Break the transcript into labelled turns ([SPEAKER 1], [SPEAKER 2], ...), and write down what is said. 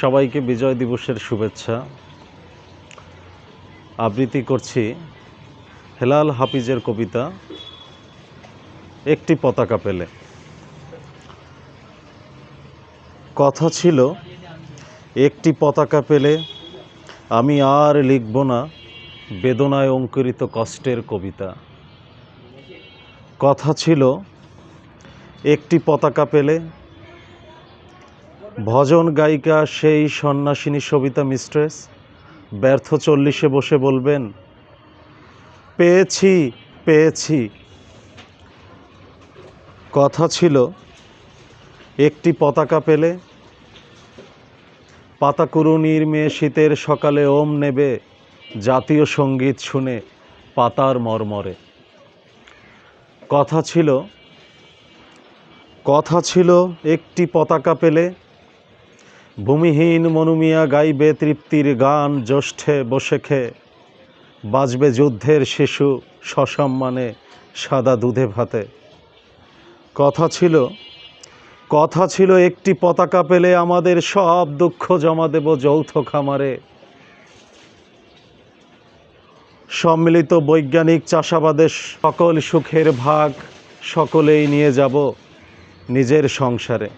[SPEAKER 1] সবাইকে বিজয় দিবসের শুভেচ্ছা। আবৃত্তি করছি হেলাল হাফিজের কবিতা, একটি পতাকা পেলে। কথা ছিল, একটি পতাকা পেলে আমি আর লিখব না বেদনায় অঙ্কুরিত কষ্টের কবিতা। কথা ছিল, একটি পতাকা পেলে ভজন গায়িকা সেই সন্ন্যাসিনী সবিতা মিস্ট্রেস, ব্যর্থ চল্লিশে বসে বলবেন, পেয়েছি পেয়েছি। কথা ছিল, একটি পতাকা পেলে, পাতাকুরুনির মেয়ে শীতের সকালে ওম নেবে, জাতীয় সংগীত শুনে পাতার মর্মরে। কথা ছিল কথা ছিল, একটি পতাকা পেলে ভূমিহীন মনুমিয়া গাইবে তৃপ্তির গান, জ্যৈষ্ঠে বসে খেয়ে বাজবে যুদ্ধের শিশু সসম্মানে সাদা দুধে ভাতে। কথা ছিল কথা ছিল একটি পতাকা পেলে আমাদের সব দুঃখ জমা দেব যৌথ খামারে। সম্মিলিত বৈজ্ঞানিক চাষাবাদের সকল সুখের ভাগ সকলেই নিয়ে যাব নিজের সংসারে।